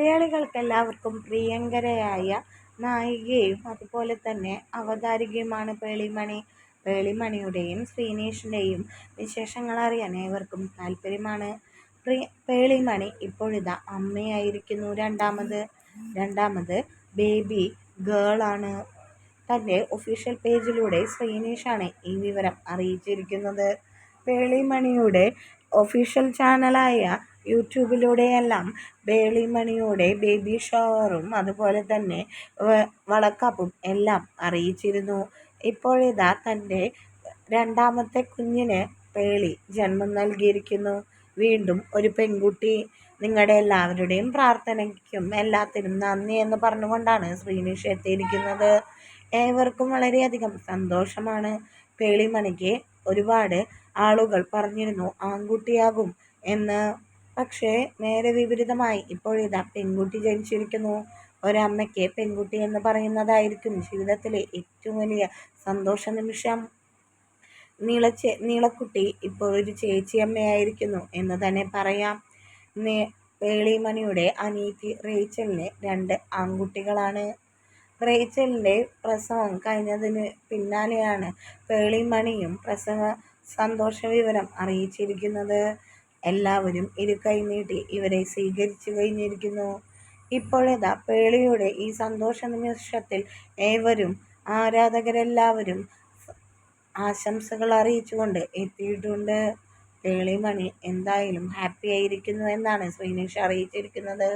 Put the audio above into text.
മലയാളികൾക്കെല്ലാവർക്കും പ്രിയങ്കരയായ നായികയും അതുപോലെ തന്നെ അവതാരികയുമാണ് പേളിമണി. പേളിമണിയുടെയും ശ്രീനേഷിന്റെയും വിശേഷങ്ങൾ അറിയാൻ ഏവർക്കും താല്പര്യമാണ്. പ്രിയ പേളിമണി ഇപ്പോഴിതാ അമ്മയായിരിക്കുന്നു. രണ്ടാമത് രണ്ടാമത് ബേബി ഗേളാണ്. തന്റെ ഒഫീഷ്യൽ പേജിലൂടെ ശ്രീനേഷാണ് ഈ വിവരം അറിയിച്ചിരിക്കുന്നത്. പേളിമണിയുടെ ഒഫീഷ്യൽ ചാനലായ യൂട്യൂബിലൂടെയെല്ലാം ബേളിമണിയുടെ ബേബി ഷവറും അതുപോലെ തന്നെ വളക്കപ്പും എല്ലാം അറിയിച്ചിരുന്നു. ഇപ്പോഴിതാ തന്റെ രണ്ടാമത്തെ കുഞ്ഞിന് പേളി ജന്മം നൽകിയിരിക്കുന്നു. വീണ്ടും ഒരു പെൺകുട്ടി. നിങ്ങളുടെ എല്ലാവരുടെയും പ്രാർത്ഥനയ്ക്കും എല്ലാത്തിനും നന്ദി എന്ന് പറഞ്ഞുകൊണ്ടാണ് ശ്രീനിഷ് എത്തിയിരിക്കുന്നത്. ഏവർക്കും വളരെയധികം സന്തോഷമാണ്. പേളിമണിക്ക് ഒരുപാട് ആളുകൾ പറഞ്ഞിരുന്നു ആൺകുട്ടിയാകും എന്ന്. പക്ഷേ നേരെ വിപരീതമായി. ഇപ്പോഴിതാ പെൺകുട്ടി ജനിച്ചിരിക്കുന്നു. ഒരമ്മയ്ക്ക് പെൺകുട്ടി എന്ന് പറയുന്നതായിരിക്കും ജീവിതത്തിലെ ഏറ്റവും വലിയ സന്തോഷ നിമിഷം. നീളച്ചെ നീളക്കുട്ടി ഇപ്പോൾ ഒരു ചേച്ചിയമ്മയായിരിക്കുന്നു എന്ന് തന്നെ പറയാം. നേ പേളിമണിയുടെ അനീതി റേച്ചലിന് രണ്ട് ആൺകുട്ടികളാണ്. റേച്ചലിന്റെ പ്രസവം കഴിഞ്ഞതിന് പിന്നാലെയാണ് പേളിമണിയും പ്രസവ സന്തോഷ വിവരം അറിയിച്ചിരിക്കുന്നത്. എല്ലാവരും ഇരു കൈനീട്ടി ഇവരെ സ്വീകരിച്ചു കഴിഞ്ഞിരിക്കുന്നു. ഇപ്പോഴേതാ പേളിയുടെ ഈ സന്തോഷ നിമിഷത്തിൽ ഏവരും ആരാധകരെല്ലാവരും ആശംസകൾ അറിയിച്ചുകൊണ്ട് എത്തിയിട്ടുണ്ട്. പേളിമണി എന്തായാലും ഹാപ്പി ആയിരിക്കുന്നു എന്നാണ് ശ്രീനിഷ് അറിയിച്ചിരിക്കുന്നത്.